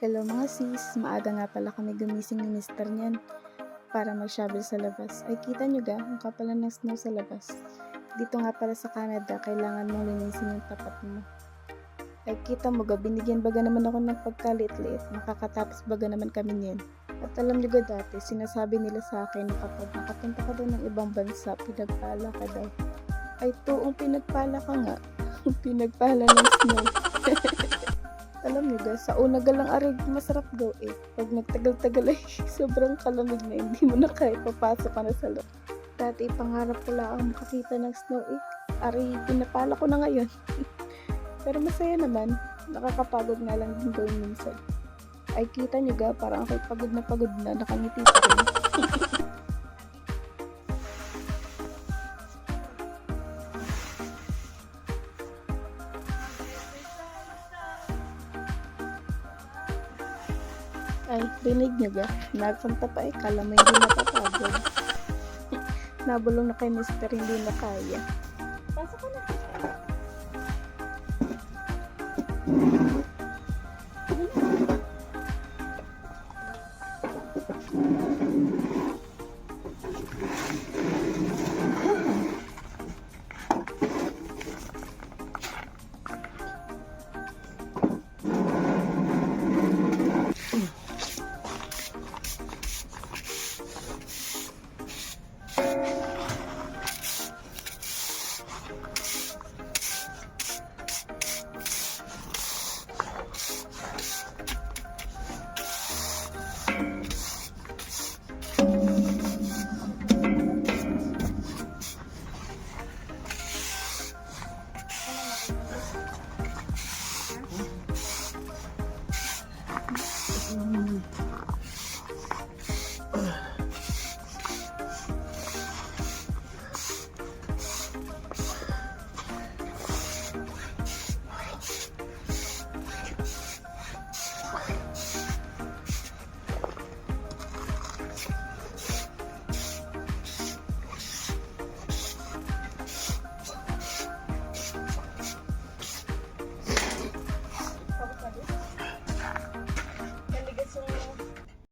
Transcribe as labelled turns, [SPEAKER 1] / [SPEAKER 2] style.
[SPEAKER 1] Hello mga sis, maaga nga pala kami gumising ni mister niyan para mag-shovel sa labas. Ay kita nyo ga, ang kapal na ng snow sa labas. Dito nga pala sa Canada, kailangan mong linisin yung tapat mo. Ay kita mo ga, binigyan baga naman ako ng pagkalit-liit, makakatapos baga naman kami niyan. At alam nyo ga dati, sinasabi nila sa akin na kapag nakapunta ka daw ng ibang bansa, pinagpala ka daw. Ay tuong pinagpala ka nga, pinagpala ng snow. Alam niyo guys, sa una galang arig masarap daw eh. Pag nagtagal-tagal ay sobrang kalamig na hindi mo na kaya papasok ka na sa loob. Dati pangarap ko lang makakita ng snow eh. Ari, pinapala ko na ngayon. Pero masaya naman. Nakakapagod nga lang din gawin minsan. Ay kita niyo ga, parang ako'y pagod na pagod na, nakangiti pa rin. Ay, dinig niyo ba? Nagkanta pa eh, kala mo hindi napapagod. Nabulong na kay mister, hindi na kaya. Pasok ka na. Thank you. Ooh.